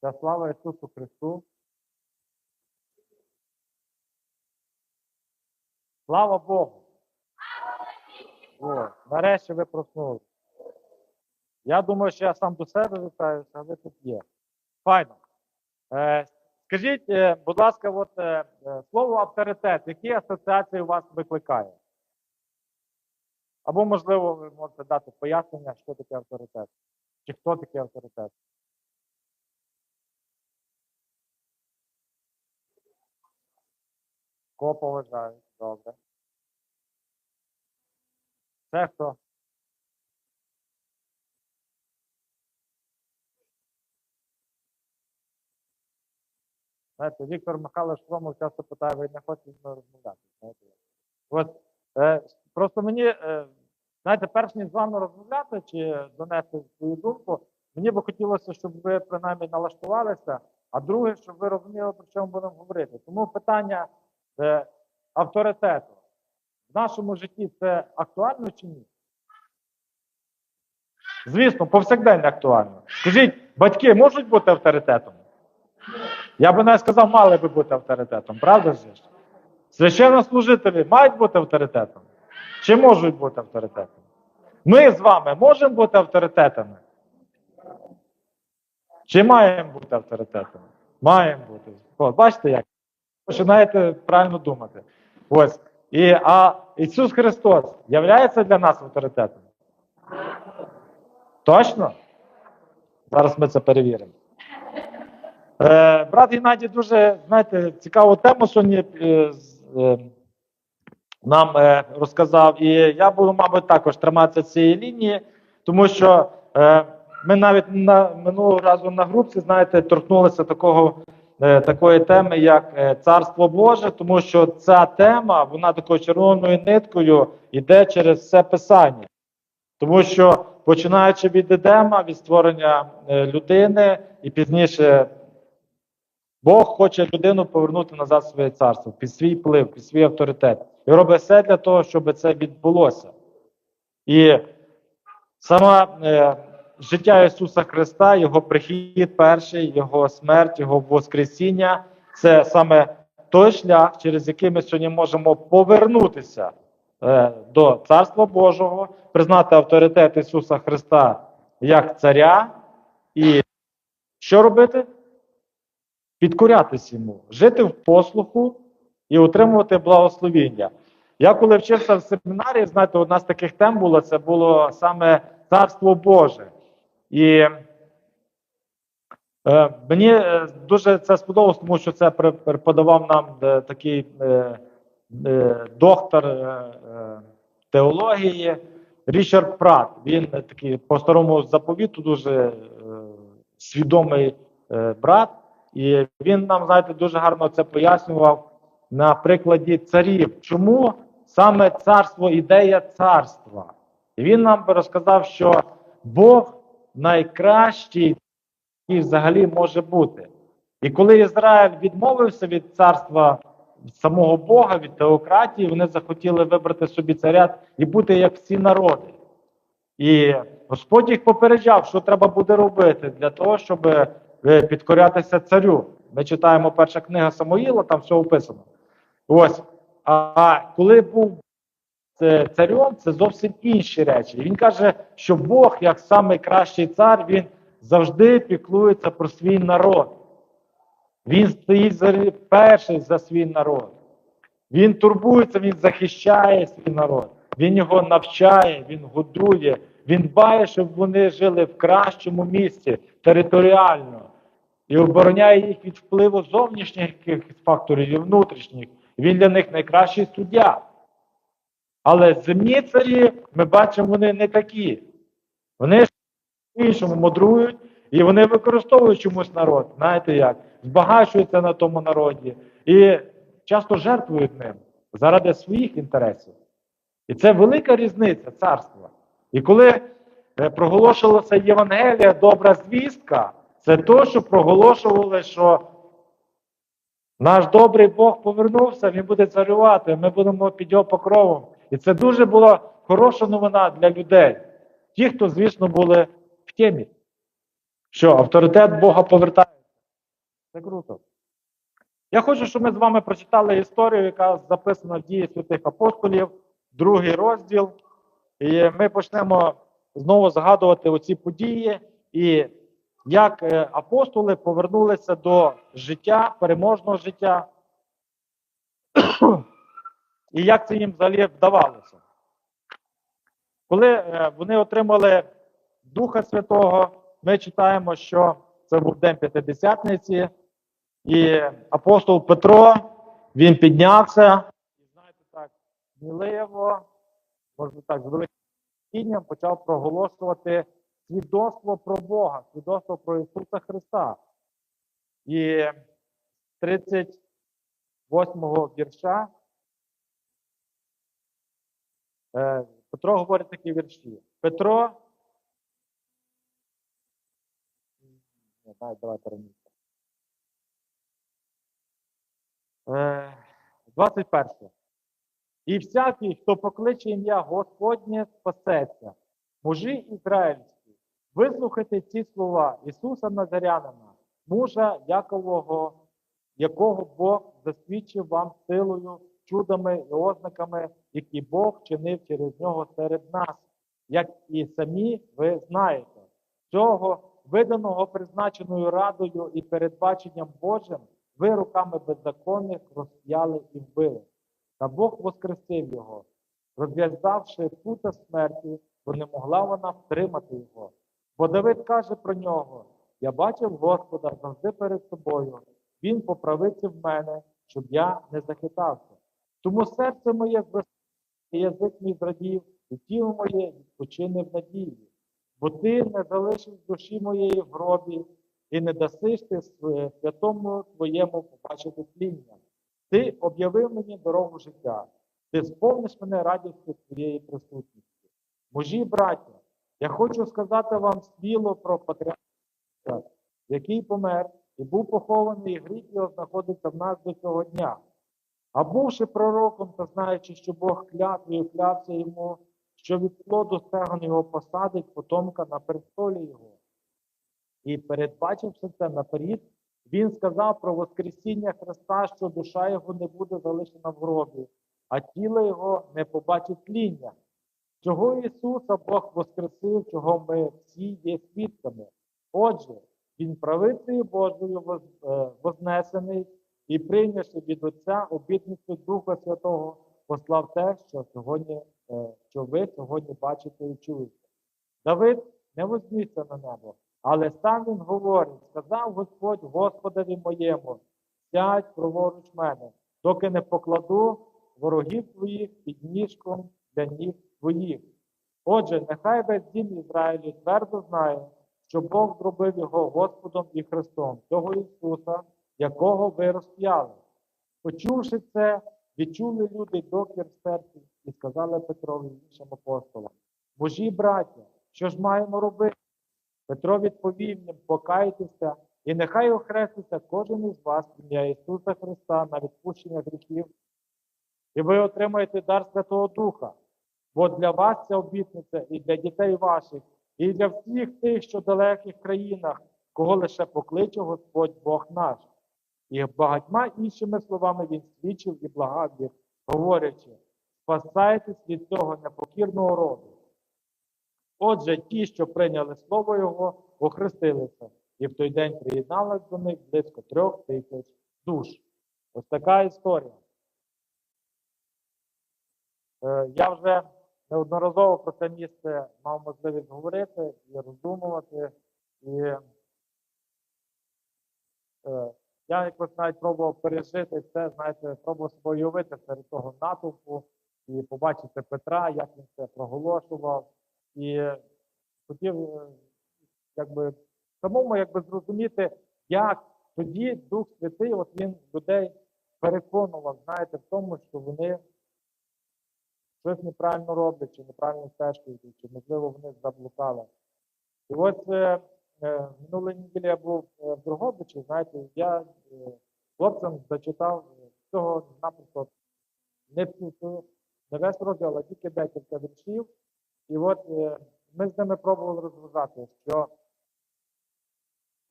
Вся слава Ісусу Христу. Слава Богу. О, нарешті ви проснули. Я думаю, що я сам до себе вітаюся, а ви тут є. Файно. Е, скажіть, е, будь ласка, от, е, е, слово авторитет, які асоціації у вас викликає? Або, можливо, ви можете дати пояснення, що таке авторитет. Чи хто такий авторитет? Кого поважають? Добре. Це хто? Знаєте, Віктор Михайлович Шромов часто питає, ви не хочете мною розмовляти. Знаєте? От, е, просто мені, е, знаєте, перш ніж з вами розмовляти чи донести свою думку, мені би хотілося, щоб ви принаймні налаштувалися, а друге, щоб ви розуміли, про що ми будемо говорити. Тому питання е, авторитету в нашому житті це актуально чи ні? Звісно, повсякденно актуально. Скажіть, батьки можуть бути авторитетом? Я би навіть сказав, мали би бути авторитетом, правда ж? Священнослужителі мають бути авторитетом? Чи можуть бути авторитетом? Ми з вами можемо бути авторитетами? Чи маємо бути авторитетами? Маємо бути. От, бачите, як? Починаєте правильно думати. Ось. І, а Ісус Христос являється для нас авторитетом? Точно? Зараз ми це перевіримо. Е, брат Геннадій дуже, знаєте, цікаву тему сьогодні е, е, нам е, розказав. І я буду, мабуть, також триматися цієї лінії, тому що е, ми навіть на минулого разу на групці, знаєте, торкнулися такого, такої теми, як е, Царство Боже, тому що ця тема, вона такою червоною ниткою йде через все писання. Тому що починаючи від Едема, від створення е, людини, і пізніше Бог хоче людину повернути назад в своє царство, під свій вплив, під свій авторитет. І робить все для того, щоб це відбулося. І саме е, життя Ісуса Христа, Його прихід перший, Його смерть, Його Воскресіння це саме той шлях, через який ми сьогодні можемо повернутися е, до Царства Божого, признати авторитет Ісуса Христа як царя, і що робити? Підкорятись йому, жити в послуху і отримувати благословіння. Я коли вчився в семінарі, знаєте, одна з таких тем була, це було саме Царство Боже. І е, мені е, дуже це сподобалось, тому що це пре- преподавав нам е, такий доктор теології Річард Прат. Він такий по старому заповіту дуже свідомий брат. І він нам, знаєте, дуже гарно це пояснював на прикладі царів. Чому саме царство, ідея царства? І він нам розказав, що Бог найкращий, який взагалі може бути. І коли Ізраїль відмовився від царства самого Бога, від теократії, вони захотіли вибрати собі царя і бути як всі народи. І Господь їх попереджав, що треба буде робити для того, щоб е, підкорятися царю. Ми читаємо перша книга Самоїла, там все описано. Ось. А, коли був царем, це зовсім інші речі. Він каже, що Бог, як найкращий цар, він завжди піклується про свій народ. Він стоїть перший за свій народ. Він турбується, він захищає свій народ, він його навчає, він годує, він дбає, щоб вони жили в кращому місці територіально і обороняє їх від впливу зовнішніх факторів і внутрішніх. Він для них найкращий суддя. Але земні царі, ми бачимо, вони не такі. Вони ж по-іншому мудрують, і вони використовують чомусь народ. Знаєте як? Збагачуються на тому народі і часто жертвують ним заради своїх інтересів. І це велика різниця царства. І коли е, проголошувалася Євангелія, добра звістка, це то, що проголошували, що наш добрий Бог повернувся, Він буде царювати, ми будемо під його покровом. І це дуже була хороша новина для людей. Ті, хто, звісно, були в темі, що авторитет Бога повертається. Це круто. Я хочу, щоб ми з вами прочитали історію, яка записана в дії святих апостолів, другий розділ. І ми почнемо знову згадувати оці події і як е, апостоли повернулися до життя, переможного життя, і як це їм взагалі вдавалося. Коли е, вони отримали Духа Святого, ми читаємо, що це був день П'ятидесятниці, і апостол Петро він піднявся і, знаєте, так, сміливо, можна так, з великим почав проголошувати свідоцтво про Бога, свідоцтво про Ісуса Христа. І 38-го вірша Петро говорить такі вірші. Петро. Не знаю, давайте раніше. Е, 21. І всякий, хто покличе ім'я Господнє, спасеться. Мужі ізраїльські, вислухайте ці слова Ісуса Назарянина, мужа Якового, якого Бог засвідчив вам силою, чудами і ознаками, які Бог чинив через нього серед нас, як і самі ви знаєте. Цього виданого призначеною радою і передбаченням Божим, ви руками беззаконних розп'яли і вбили. Та Бог воскресив його, розв'язавши пута смерті, бо не могла вона втримати його. Бо Давид каже про нього: Я бачив Господа завжди перед собою, Він поправиться в мене, щоб я не захитався. Тому серце моє і язик мій зрадів, і тіло моє відпочине в надії. Бо ти не залишиш душі моєї в гробі, і не дасиш ти святому твоєму побачити тління. Ти об'явив мені дорогу життя, ти сповниш мене радістю твоєї присутності. Мужі і браття, я хочу сказати вам сміло про патріарха, який помер і був похований, і гріх його знаходиться в нас до цього дня. А бувши пророком та знаючи, що Бог клятвою клявся йому, що від плоду стегон його посадить потомка на престолі його. І передбачивши це наперед, він сказав про Воскресіння Христа, що душа його не буде залишена в гробі, а тіло його не побачить тління. Чого Ісуса Бог воскресив, чого ми всі є свідками. Отже, Він правицею Божою е, вознесений і прийнявши від Отця обітницю Духа Святого, послав те, що сьогодні, е, що ви сьогодні бачите і чуєте. Давид не вознісся на небо, але сам він говорить, сказав Господь Господові моєму, сядь праворуч мене, доки не покладу ворогів твоїх під ніжком для ніг твоїх. Отже, нехай весь дім Ізраїлю твердо знає, що Бог зробив його Господом і Христом, того Ісуса, якого ви розп'яли. Почувши це, відчули люди докір в серці і сказали Петрові іншим апостолам: Божі браття, що ж маємо робити? Петро відповів їм, покайтеся, і нехай охреститься кожен із вас ім'я Ісуса Христа на відпущення гріхів, і ви отримаєте дар Святого Духа. Бо для вас ця обітниця і для дітей ваших, і для всіх тих, що в далеких країнах, кого лише покличе Господь Бог наш. І багатьма іншими словами він свідчив і благав їх, говорячи, спасайтесь від цього непокірного роду. Отже, ті, що прийняли слово Його, охрестилися, і в той день приєдналось до них близько трьох тисяч душ. Ось така історія. Е, Я вже неодноразово про це місце мав можливість говорити і роздумувати. І е, я якось навіть пробував пережити це, знаєте, пробував себе уявити серед того натовпу і побачити Петра, як він це проголошував. І хотів е, якби самому якби зрозуміти, як тоді Дух Святий, от він людей переконував, знаєте, в тому, що вони щось неправильно роблять, чи неправильно стежку чи можливо вони заблукали. І ось е, минулої неділі я був е, в Дрогобичі, знаєте, я е, хлопцям зачитав е, цього напросто не, всю- не весь розділ, а тільки декілька віршів. І от е, ми з ними пробували розв'язати, що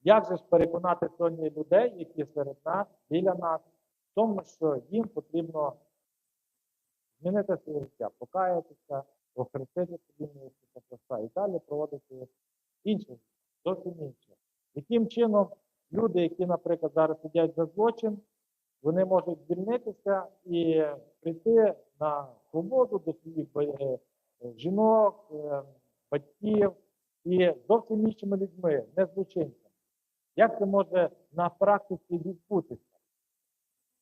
як же ж переконати сьогодні людей, які серед нас, біля нас, в тому, що їм потрібно змінити своє життя, покаятися, охрестити собі Ісуса і далі проводити інше, життя, зовсім інше. Яким чином люди, які, наприклад, зараз сидять за злочин, вони можуть звільнитися і прийти на свободу до своїх е, жінок, е, батьків і зовсім іншими людьми, не злочинцями. Як це може на практиці відбутися?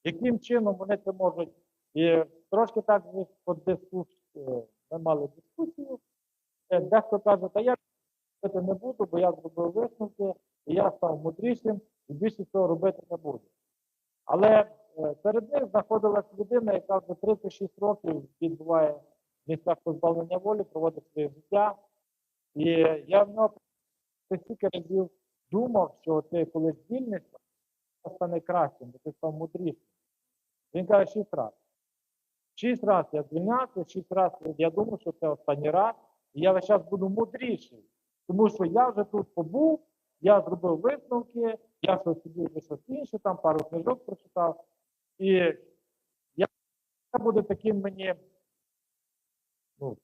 Яким чином вони це можуть? І трошки так е, ми мали дискусію. Дехто каже, та я робити не буду, бо я зробив висновки, і я став мудрішим, і більше цього робити не буду. Але е, серед них знаходилась людина, яка вже 36 років відбуває в місцях позбавлення волі, проводить своє життя. І я в нього стільки разів думав, що ти коли звільнишся, ти стане кращим, бо ти став мудрішим. Він каже, шість разів. Шість разів я звільнявся, шість разів я думав, що це останній раз, і я весь час буду мудріший. Тому що я вже тут побув, я зробив висновки, я щось собі щось інше, там пару книжок прочитав. І це буде таким мені ну,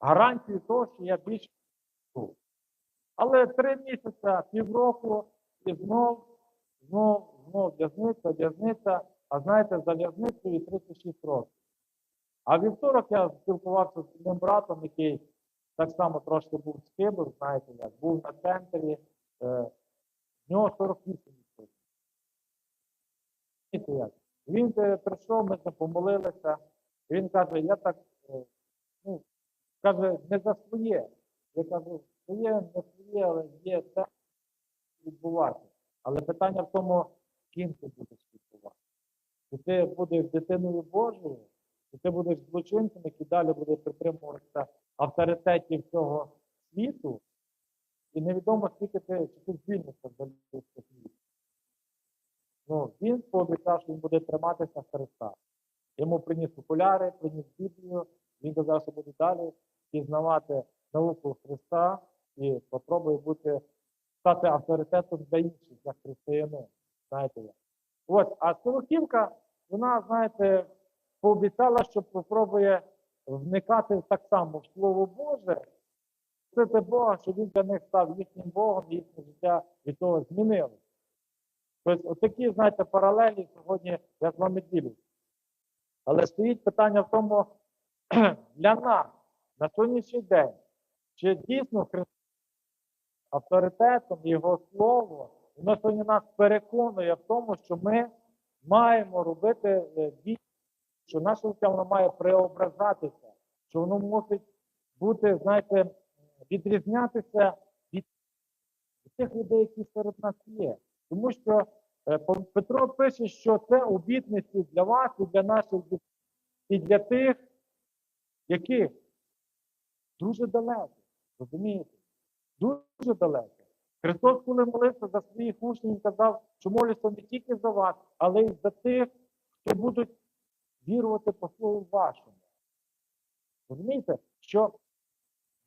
гарантією того, що я більше був. Але три місяці, півроку, і знов, знов, знов в'язниця, в'язниця, а знаєте, за в'язницею 36 років. А вівторок я спілкувався з одним братом, який так само трошки був скибив, знаєте як, був на центрі, е, в нього 48 відсотків. Як? Він е, прийшов, ми помолилися, він каже, я так, е, ну, каже, не за своє. Я кажу, своє, не своє, але є те, відбувати. Але питання в тому, ким ти будеш відбувати. Чи ти будеш дитиною Божою, чи ти будеш злочинцем, який далі буде притримуватися авторитетів цього світу, і невідомо, скільки ти, чи ти звільнишся за людський світ. Ну, він пообіцяв, що він буде триматися Христа. Йому приніс окуляри, приніс Біблію, він казав, що буде далі пізнавати науку Христа і спробує бути, стати авторитетом для інших, для християнин. Знаєте як. От, а Солохівка, вона, знаєте, пообіцяла, що спробує вникати так само в Слово Боже, те Бога, що він для них став їхнім Богом, їхнє життя від того змінилося. Тобто, отакі, знаєте, паралелі сьогодні я з вами ділюсь. Але стоїть питання в тому, для нас на сьогоднішній день, чи дійсно Христос авторитетом Його Слово, воно сьогодні нас переконує в тому, що ми маємо робити е, дії, що наше життя воно має преображатися, що воно мусить бути, знаєте, відрізнятися від тих людей, які серед нас є. Тому що е, Петро пише, що це обітниці для вас і для наших дітей, і для тих, які дуже далеко. Розумієте? Дуже далеко. Христос, коли молився за своїх учнів, казав, що молюся не тільки за вас, але й за тих, хто будуть вірувати по слову вашому. Розумієте, що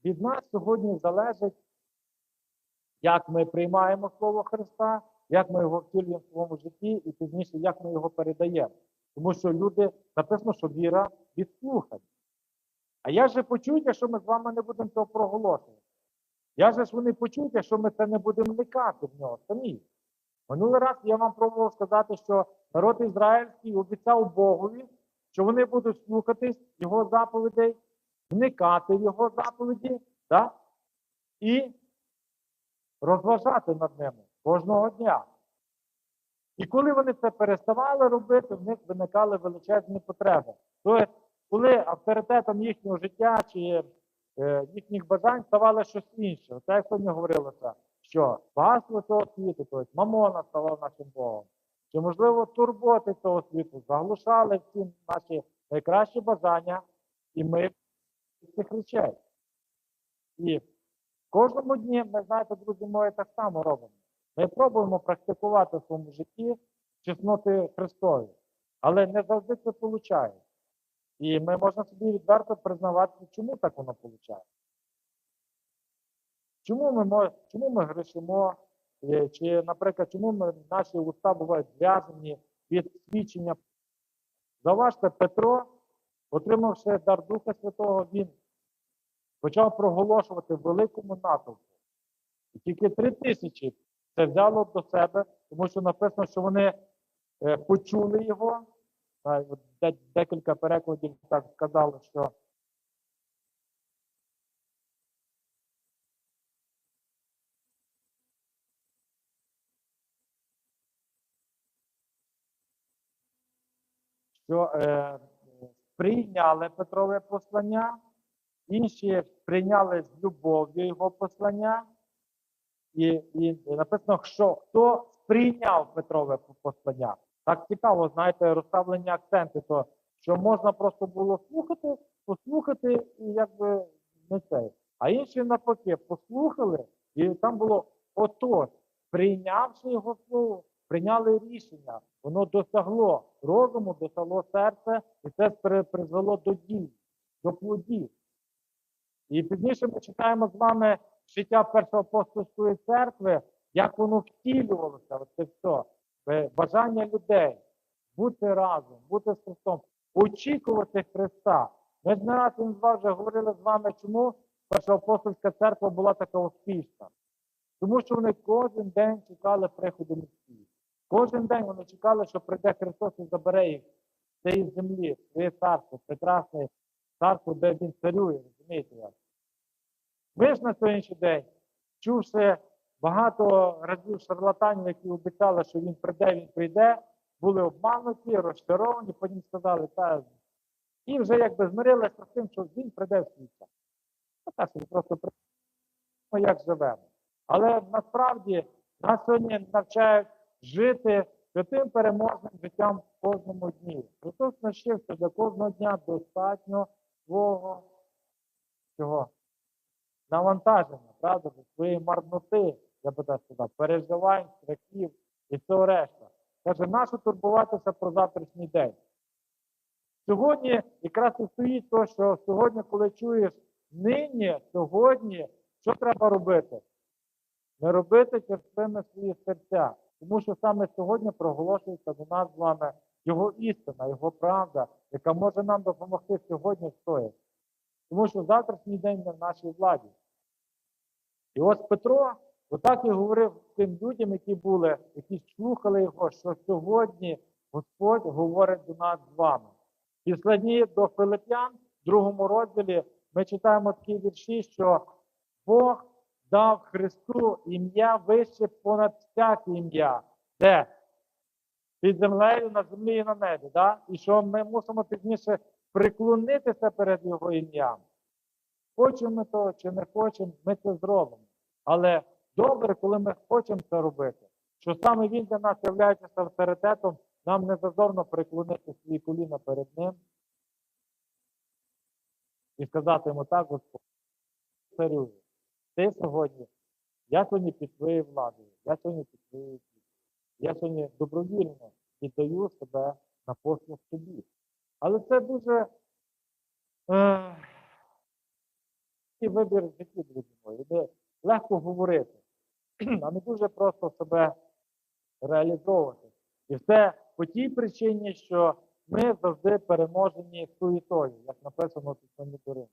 від нас сьогодні залежить, як ми приймаємо Слово Христа, як ми його втілюємо в своєму житті, і пізніше, як ми його передаємо. Тому що люди написано, що віра від слухання. А як же почують, якщо ми з вами не будемо цього проголошувати? Як же ж вони почують, якщо ми це не будемо вникати в нього самі? Минулий раз я вам пробував сказати, що народ ізраїльський обіцяв Богові, що вони будуть слухатись його заповідей, вникати в його заповіді да? і розважати над ними кожного дня. І коли вони це переставали робити, в них виникали величезні потреби. Тобто, коли авторитетом їхнього життя чи е, їхніх бажань ставало щось інше. Це як сьогодні говорилося, що багатство цього світу, тобто мамона ставав нашим Богом. Чи, можливо, турботи цього світу заглушали всі наші найкращі бажання, і ми цих речей. І в кожному дні, ми знаєте, друзі мої, так само робимо. Ми пробуємо практикувати в своєму житті чесноти Христові, але не завжди це виходить. І ми можна собі відверто признавати, чому так воно виходить. Чому ми, чому ми грішимо, Чи, наприклад, чому наші уста бувають зв'язані від свідчення? Заважте, Петро, отримавши дар Духа Святого, він почав проголошувати великому натовпу. І тільки три тисячі це взяло до себе, тому що написано, що вони е, почули його. Декілька перекладів так сказали, що що е, прийняли Петрове послання, інші прийняли з любов'ю його послання, і, і написано, що хто сприйняв Петрове послання. Так цікаво, знаєте, розставлення акценти, то що можна просто було слухати, послухати і якби не це. А інші навпаки послухали, і там було отож, прийнявши його слово, прийняли рішення, воно досягло розуму, досягло серця, і це призвело до дій, до плодів. І пізніше ми читаємо з вами життя першої апостольської церкви, як воно втілювалося, оце все. Е, Бажання людей бути разом, бути з Христом, очікувати Христа. Ми ж не раз він два вже говорили з вами, чому перша апостольська церква була така успішна. Тому що вони кожен день чекали приходу Месії. Кожен день вони чекали, що прийде Христос і забере їх з цієї землі, своє царство, прекрасне царство, де він царює, розумієте як? Ми ж на сьогоднішній день, чувши багато разів шарлатанів, які обіцяли, що він прийде, він прийде, були обмануті, розчаровані, потім сказали, та і вже якби змирилися з тим, що він прийде в світ. Ну, так, собі просто прийде, як живемо. Але насправді нас сьогодні навчають жити святим переможним життям в кожному дні. Христос навчив, що для кожного дня достатньо свого чого? навантаження, правда, своєї марноти, я би так сказав, переживань, страхів і всього решта. Каже, нащо турбуватися про завтрашній день? Сьогодні якраз і стоїть то, що сьогодні, коли чуєш нині, сьогодні, що треба робити? Не робити терпими свої серця. Тому що саме сьогодні проголошується до нас з вами його істина, його правда, яка може нам допомогти сьогодні встояти. Тому що завтрашній день не в нашій владі. І ось Петро отак і говорив тим людям, які були, які слухали його, що сьогодні Господь говорить до нас з вами. Після дні до Филип'ян, в другому розділі, ми читаємо такі вірші, що Бог дав Христу ім'я вище понад всяке ім'я. Де? Під землею, на землі і на небі. Да? І що ми мусимо пізніше приклонитися перед Його ім'ям. Хочемо ми того чи не хочемо, ми це зробимо. Але добре, коли ми хочемо це робити, що саме він для нас є авторитетом, нам не зазорно приклонити свої коліна перед ним і сказати йому так, Господь, царюю, ти сьогодні, я сьогодні під твоєю владою, я сьогодні під твоєю. Я сьогодні добровільно віддаю себе на послуг тобі. Але це дуже е, вибір в житті, друзі мої. Легко говорити, а не дуже просто себе реалізовувати. І все по тій причині, що ми завжди переможені суєтою, як написано тут на Мідорі.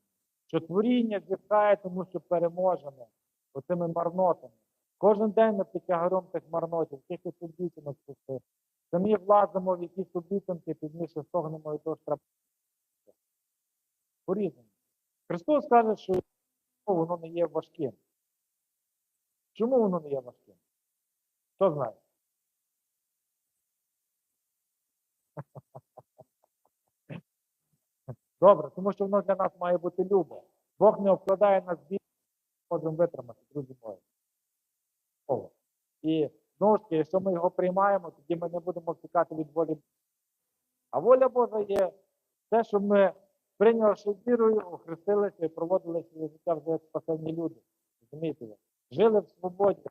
Що творіння зітхає, тому що переможемо оцими марнотами. Кожен день ми під тих марнотів, якихось обіцянок пустих. Самі влазимо в якісь обіцянки, пізніше стогнемо і того треба. По-різному. Христос каже, що воно не є важким. Чому воно не є важким? Хто знає? Добре, тому що воно для нас має бути любо. Бог не обкладає нас більше, можемо витримати, друзі мої. І знову ж таки, якщо ми його приймаємо, тоді ми не будемо втікати від волі. А воля Божа є те, що ми, прийнявши вірою, охрестилися і проводили своє життя вже як спасені люди. Розумієте? Жили в свободі,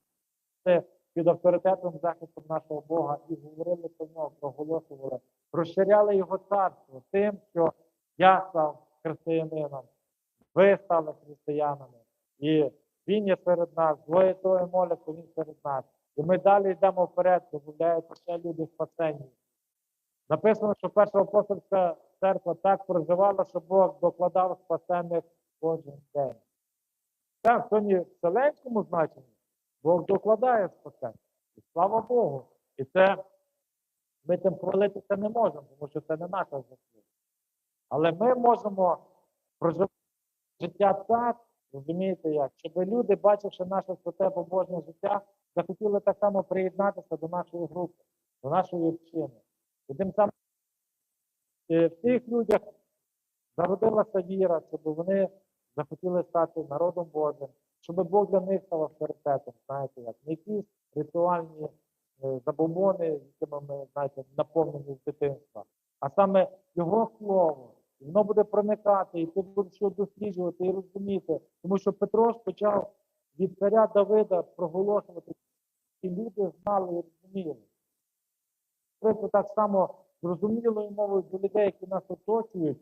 це під авторитетом захистом нашого Бога і говорили про нього, проголошували, розширяли його царство тим, що я став християнином, ви стали християнами, і він є серед нас, двоє троє моляться, він серед нас. І ми далі йдемо вперед, дозволяється ще люди спасені. Написано, що перша апостольська церква так проживала, що Бог докладав спасених кожен день. Так, сьогодні в вселенському значенні Бог докладає спасення. І слава Богу. І це ми тим хвалитися не можемо, тому що це не наша заслуга. Але ми можемо проживати життя так, розумієте як, щоб люди, бачивши наше святе побожне життя, захотіли так само приєднатися до нашої групи, до нашої общини. І тим самим е, в цих людях народилася віра, щоб вони захотіли стати народом Божим, щоб Бог для них став авторитетом, знаєте, як не якісь ритуальні е, забобони, якими ми знаєте, наповнені з дитинства, а саме його слово. Воно буде проникати, і ти будеш його досліджувати і розуміти. Тому що Петро почав від царя Давида проголошувати, і люди знали і розуміли. Просто так само зрозумілою мовою до людей, які нас оточують,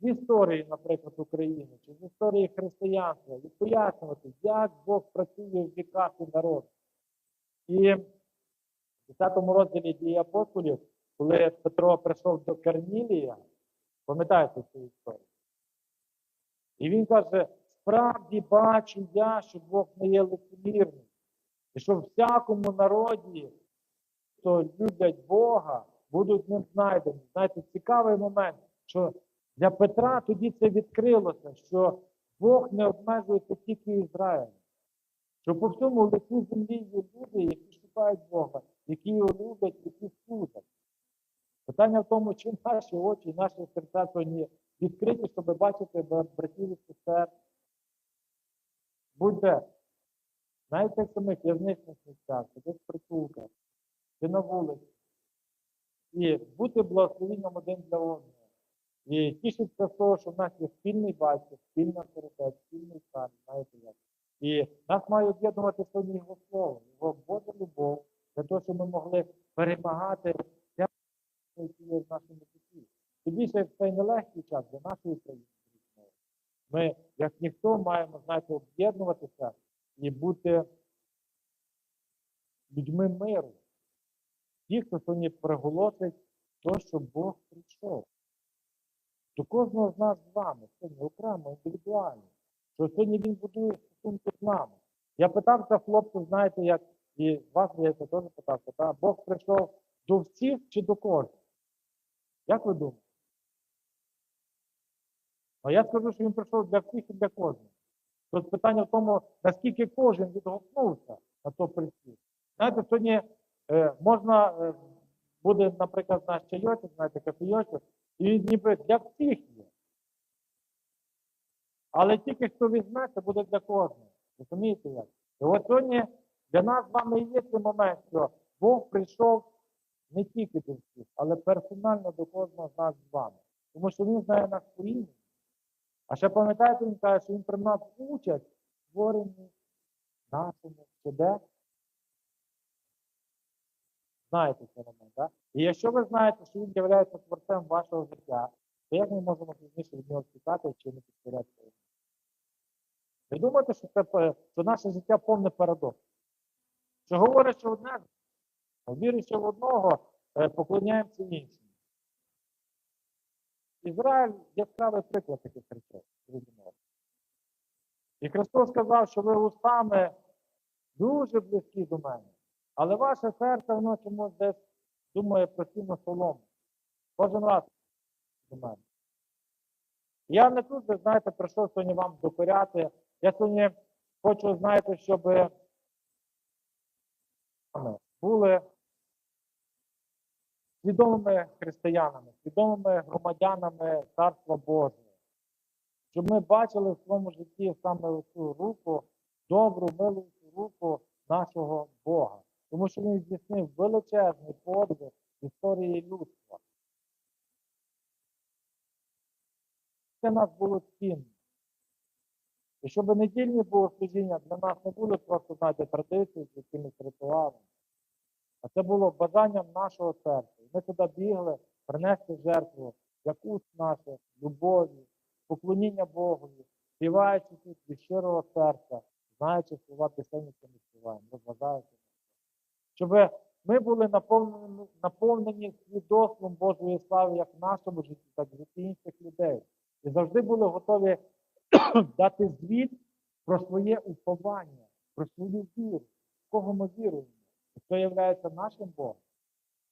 з історії, наприклад, України чи з історії християнства, і пояснювати, як Бог працює в віках і народах. І в 10 розділі дії апостолів, коли Петро прийшов до Корнілія, пам'ятаєте цю історію? І він каже: справді бачу я, що Бог не є лицемірним, і що в всякому народі, хто люблять Бога, будуть ним знайдені. Знаєте, цікавий момент, що для Петра тоді це відкрилося, що Бог не обмежується тільки Ізраїлем. Що по всьому лицю землі є люди, які шукають Бога, які його люблять, які служать. Питання в тому, чи наші очі, наші серця сьогодні відкриті, щоб бачити братів і сестер. Будьте, навіть в самих в'язничних місцях, десь в притулках, чи на вулиці. І бути благословенням один для одного. І тішиться з того, що в нас є спільний батько, спільний авторитет, спільний стан, знаєте як. І нас має об'єднувати сьогодні його слово, його Божа любов, для того, щоб ми могли перемагати які є в нашому житті. Тим більше цей нелегкий час для нашої країни. Ми, як ніхто, маємо знаєте, об'єднуватися і бути людьми миру. Ті, хто сьогодні приголосить то, що Бог прийшов. До кожного з нас з вами, сьогодні окремо, індивідуально. Що сьогодні він будує стосунки з нами. Я питався хлопців, знаєте, як і вас, я теж питався, та, Бог прийшов до всіх чи до кожного? Як ви думаєте? А я скажу, що він прийшов для всіх і для кожного. Тут питання в тому, наскільки кожен відгукнувся на то прийти. Знаєте, сьогодні е, можна, е, буде, наприклад, наш чайочок, знаєте, кофійочок, і він ніби для всіх є. Але тільки хто візьме, це буде для кожного. Розумієте як? І от сьогодні для нас з вами є цей момент, що Бог прийшов не тільки до всіх, але персонально до кожного з нас з вами. Тому що він знає нас по імені. А ще пам'ятаєте, він каже, що він приймав участь в створенні нашому себе. Знаєте цей момент, так? І якщо ви знаєте, що він є творцем вашого життя, то як ми можемо пізніше від нього чекати чи не підкорятися? йому? Ви думаєте, що це що наше життя повне парадокс? Що говорить, що одне, віруючи в одного, е, поклоняємося іншому. Ізраїль яскравий приклад таких речей. І Христос сказав, що ви устами дуже близькі до мене. Але ваше серце воно чомусь десь думає про сіно солому. Кожен раз до мене. Я не тут, ви знаєте, прийшов сьогодні вам докоряти. Я сьогодні хочу, знаєте, щоб були свідомими християнами, свідомими громадянами Царства Божого. Щоб ми бачили в своєму житті саме цю руку, добру, милуючу руку нашого Бога. Тому що він здійснив величезний подвиг історії людства. Це нас було цінно. І щоб недільні богослужіння для нас не були просто, знаєте, традиції з якимись ритуалами, а це було бажанням нашого серця. Ми туди бігли принести жертву, як уст наших, любові, поклоніння Богові, співаючи тут від щирого серця, знаючи слова пісень, які ми співаємо, розважаючи. щоб ми були наповнені, наповнені свідоцтвом Божої слави як в нашому житті, так і в житті інших людей. І завжди були готові дати звіт про своє уповання, про свою віру, в кого ми віруємо, хто є нашим Богом.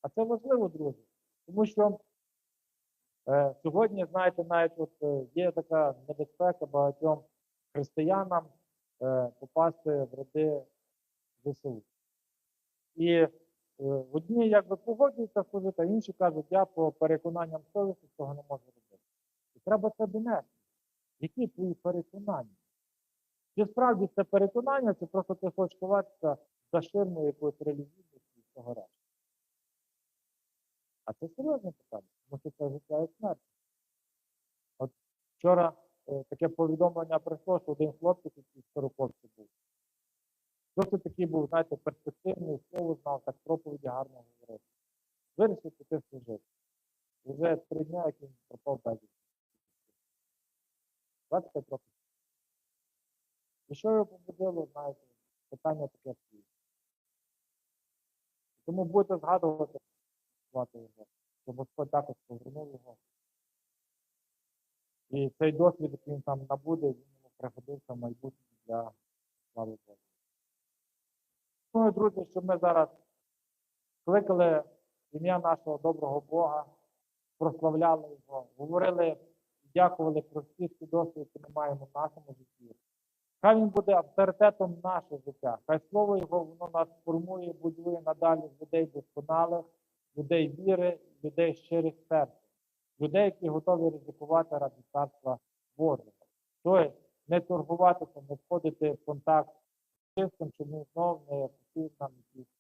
А це важливо, друзі, тому що е, сьогодні, знаєте, навіть от, е, є така небезпека багатьом християнам е, попасти в ряди ЗСУ. І е, одні якби погоджуються служити, а інші кажуть, я по переконанням совісті цього не можу робити. І треба це донести. Які твої переконання? Чи справді це переконання, чи просто ти хочеш ховатися за ширмою якоїсь релігійності і всього решта? А це серйозне питання, тому що це життя і смерть. От вчора е, таке повідомлення прийшло, що один хлопчик, який в Староковці був, досить такий був, знаєте, перспективний, слово знав, так проповіді гарно говорив. Вирішив піти служити. Вже три дні, як він пропав безвісти. 25 років. І що його побудило, знаєте, питання таке. Тому будете згадувати звати його, що Господь також повернув його. І цей досвід, який він там набуде, він йому пригодився в майбутньому для слави. Ну, і, друзі, щоб ми зараз кликали ім'я нашого доброго Бога, прославляли його, говорили, дякували про всі свідоцтва, які ми маємо в нашому житті. Хай він буде авторитетом нашого життя. Хай слово його воно нас формує, будує надалі людей досконалих, людей віри, людей щирих серця, людей, які готові ризикувати ради царства Божого. Тобто не торгуватися, не входити в контакт з чистим, щоб він знов не хотів нам якісь